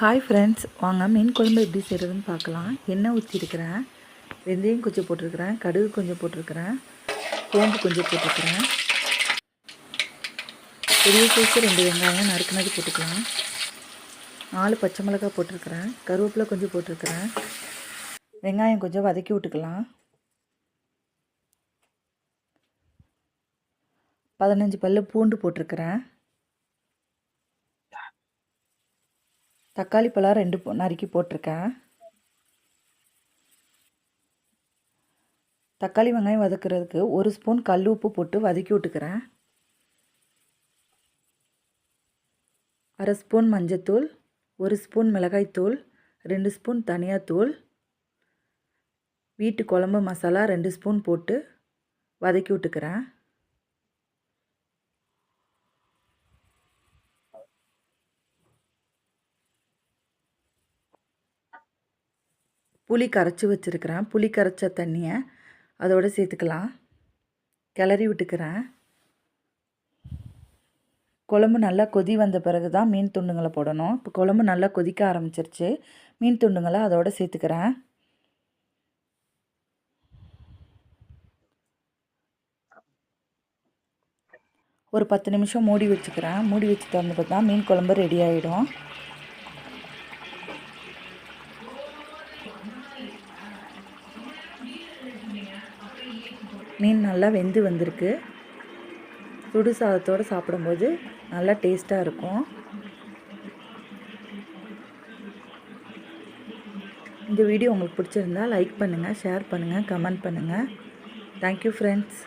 Hi friends வாங்க மீன் குழம்பு எப்படி செய்கிறதுன்னு பார்க்கலாம். எண்ணெய் ஊற்றிருக்கிறேன் வெந்தயம் கொஞ்சம் போட்டிருக்கிறேன். கடுகு கொஞ்சம் போட்டிருக்கிறேன். கோம்பு கொஞ்சம் போட்டிருக்கிறேன். பெரிய சைஸு ரெண்டு வெங்காயம் நறுக்குனது போட்டுக்கலாம். நாலு பச்சை மிளகாய் போட்டிருக்கிறேன். கருவேப்பிலை கொஞ்சம் போட்டிருக்கிறேன். வெங்காயம் கொஞ்சம் வதக்கி விட்டுக்கலாம். பதினஞ்சு பல்லு பூண்டு போட்டிருக்கிறேன். தக்காளி பழம் ரெண்டு நறுக்கி போட்டிருக்கேன். தக்காளி வெங்காயம் வதக்குறதுக்கு ஒரு ஸ்பூன் கல் உப்பு போட்டு வதக்கி விட்டுக்கிறேன். அரை ஸ்பூன் மஞ்சத்தூள் ஒரு ஸ்பூன் மிளகாய்த்தூள் ரெண்டு ஸ்பூன் தனியாத்தூள் வீட்டு குழம்பு மசாலா ரெண்டு ஸ்பூன் போட்டு வதக்கி விட்டுக்கிறேன். புளி கரைச்சி வச்சுருக்கிறேன். புளி கரைச்ச தண்ணியை அதோடு சேர்த்துக்கலாம். கிளறி விட்டுக்கிறேன். குழம்பு நல்லா கொதி வந்த பிறகு தான் மீன் துண்டுங்களை போடணும். இப்போ குழம்பு நல்லா கொதிக்க ஆரம்பிச்சிருச்சு. மீன் துண்டுங்களை அதோடு சேர்த்துக்கிறேன். ஒரு பத்து நிமிஷம் மூடி வச்சுக்கிறேன். மூடி வச்சு திறந்து தான் மீன் குழம்பு ரெடி ஆகிடும் மீன் நல்லா வெந்து வந்திருக்கு. சுடு சாதத்தோடு சாப்பிடும்போது நல்லா டேஸ்ட்டாக இருக்கும். இந்த வீடியோ உங்களுக்கு பிடிச்சிருந்தா லைக் பண்ணுங்கள் ஷேர் பண்ணுங்கள் கமெண்ட் பண்ணுங்கள் தேங்க்யூ ஃப்ரெண்ட்ஸ்